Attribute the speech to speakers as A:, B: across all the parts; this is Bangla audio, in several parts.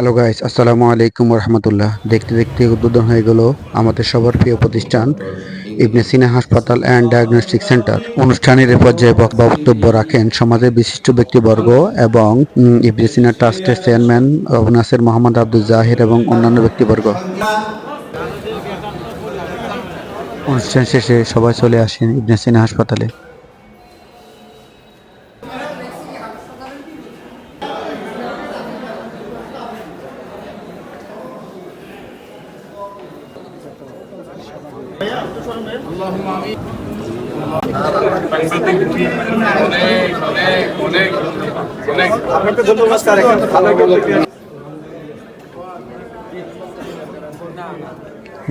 A: হ্যালো গাইস আসসালামু আলাইকুম রহমতুল্লাহ দেখতে দেখতে উদ্বোধন হয়ে গেল আমাদের সবার প্রিয় প্রতিষ্ঠান, ইবনে সিনা হাসপাতাল অ্যান্ড ডায়াগনস্টিক সেন্টার অনুষ্ঠানের পর্যায়ে বক- বক্তব্য রাখেন সমাজের বিশিষ্ট ব্যক্তিবর্গ এবং ইবনে সিনা ট্রাস্টের চেয়ারম্যান আবু নাসের মোহাম্মদ আব্দুল জাহির এবং অন্যান্য ব্যক্তিবর্গ। অনুষ্ঠান শেষে সবাই চলে আসেন ইবনে সিনা হাসপাতালে।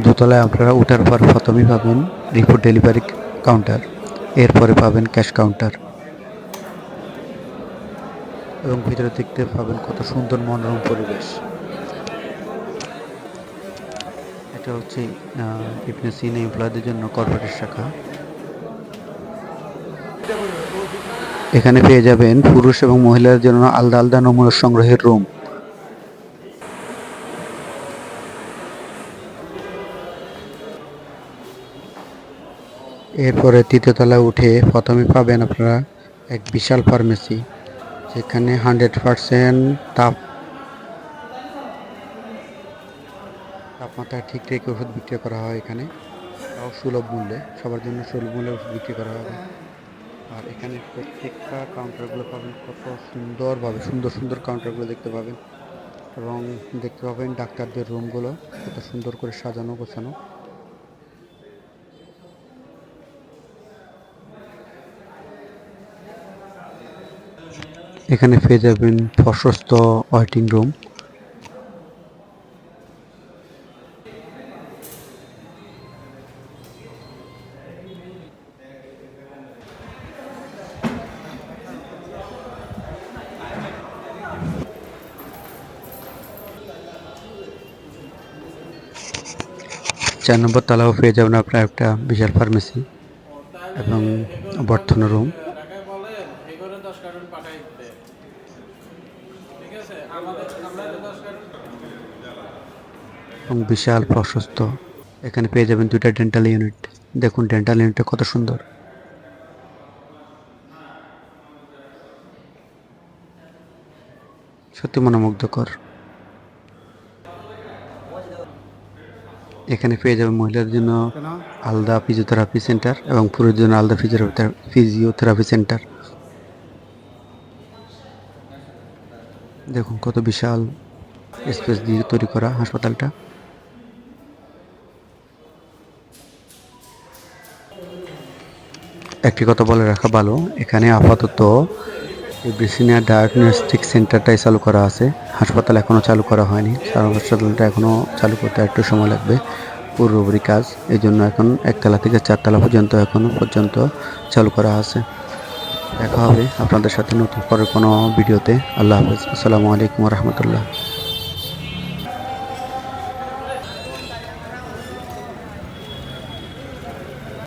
A: দোতলায় আপনারা ওঠার পর প্রথমেই পাবেন রিপোর্ট ডেলিভারি কাউন্টার। এরপরে পাবেন ক্যাশ কাউন্টার। এবং ভিতরে দেখতে পাবেন কত সুন্দর মনোরম পরিবেশ। এটা হচ্ছে ইবনে সিনা এমপ্লয়ীদের জন্য কর্পোরেট শাখা। এখানে পেয়ে যাবেন পুরুষ এবং মহিলাদের জন্য আলাদা আলাদা নমুনা সংগ্রহের রুম। এরপরে তৃতীয় তলায় উঠে প্রথমে পাবেন আপনারা এক বিশাল ফার্মেসি, যেখানে হান্ড্রেড পারসেন্ট তাপ তাপমাত্রা ঠিক রেখে ওষুধ বিক্রি করা হয় এখানে। সুলভ মূল্যে, সবার জন্য সুলভ মূল্যে ওষুধ বিক্রি করা হবে। আর এখানে প্রত্যেকটা কাউন্টারগুলো পাবেন, কত সুন্দরভাবে, সুন্দর সুন্দর কাউন্টারগুলো দেখতে পাবেন। এবং দেখতে পাবেন ডাক্তারদের রুমগুলো কত সুন্দর করে সাজানো, গোছানো। এখানে পেয়ে যাবেন প্রশস্ত ওয়েটিং রুম চার নম্বর তলাও পেয়ে যাবেন আপনার একটা বিশাল ফার্মেসি এবং বর্তন রুম এবং বিশাল প্রশস্ত। এখানে পেয়ে যাবেন দুইটা ডেন্টাল ইউনিট দেখুন ডেন্টাল ইউনিটটা কত সুন্দর। সত্যি মনোমুগ্ধকর। এখানে পেয়ে যাবেন মহিলাদের জন্য আলাদা ফিজিওথেরাপি সেন্টার এবং পুরুষদের জন্য আলাদা ফিজিওথেরাপি ফিজিওথেরাপি সেন্টার দেখুন কত বিশাল স্পেস দিয়ে তৈরি করা হাসপাতালটা। একটি কথা বলে রাখা ভালো, এখানে আপাতত ব্রিসিনিয়া ডায়াগনস্টিক সেন্টারটাই চালু করা আছে। হাসপাতাল এখনও চালু করা হয়নি। কারণ হাসপাতালটা এখনও চালু করতে একটু সময় লাগবে। পূর্ববরী কাজ। এই জন্য এখন একতলা থেকে চারতলা পর্যন্ত এখনও পর্যন্ত চালু করা আছে। দেখা হবে আপনাদের সাথে নতুন পরের কোনো ভিডিওতে। আল্লাহ হাফেজ। আসসালামু আলাইকুম রহমতুল্লাহ।